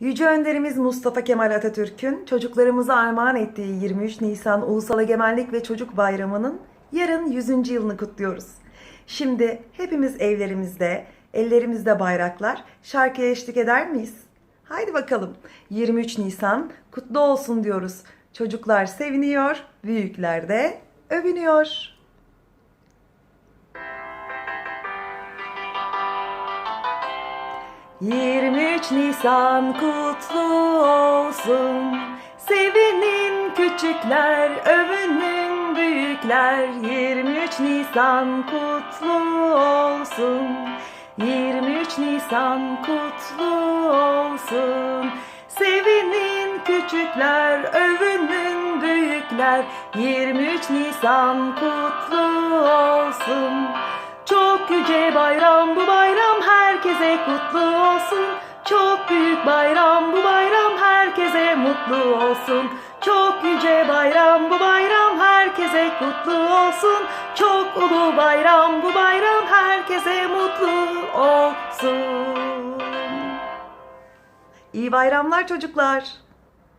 Yüce Önderimiz Mustafa Kemal Atatürk'ün çocuklarımıza armağan ettiği 23 Nisan Ulusal Egemenlik ve Çocuk Bayramı'nın yarın 100. yılını kutluyoruz. Şimdi hepimiz evlerimizde, ellerimizde bayraklar şarkıya eşlik eder miyiz? Haydi bakalım 23 Nisan kutlu olsun diyoruz. Çocuklar seviniyor, büyükler de övünüyor. ...23 Nisan kutlu olsun... ...sevinin küçükler, övünün büyükler... ...23 Nisan kutlu olsun... ...23 Nisan kutlu olsun... ...sevinin küçükler, övünün büyükler... ...23 Nisan kutlu olsun... Çok yüce bayram kutlu olsun. Çok büyük bayram bu bayram herkese mutlu olsun. Çok yüce bayram bu bayram herkese kutlu olsun. Çok ulu bayram bu bayram herkese mutlu olsun. İyi bayramlar çocuklar.